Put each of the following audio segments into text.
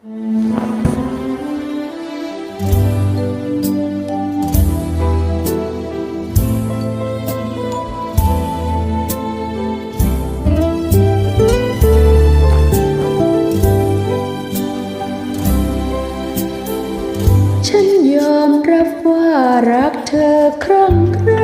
ฉันยอมรับว่ารักเธอครั้งคร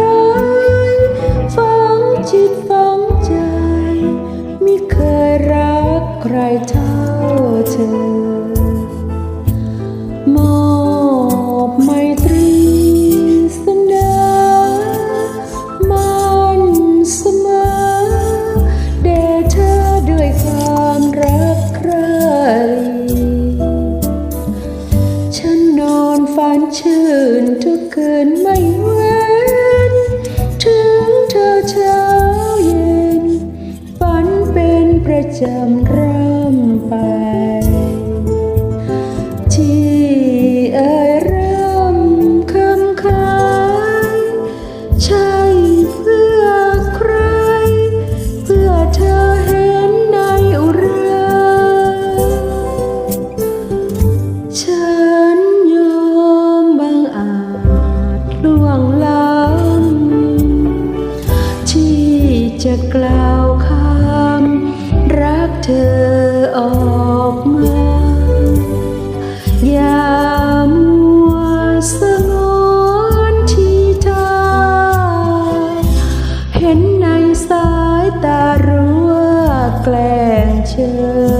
จำร่ำไป ที่เอ่ยร่ำคำคายใช่เพื่อใคร เพื่อเธอเห็นในอุราฉันยอมบางอาจล่วงล้ำที่จะกล่าว ออกมา อย่ามัวสงอนที่ทางเห็นในสายตารู้ว่าแกล้งเชย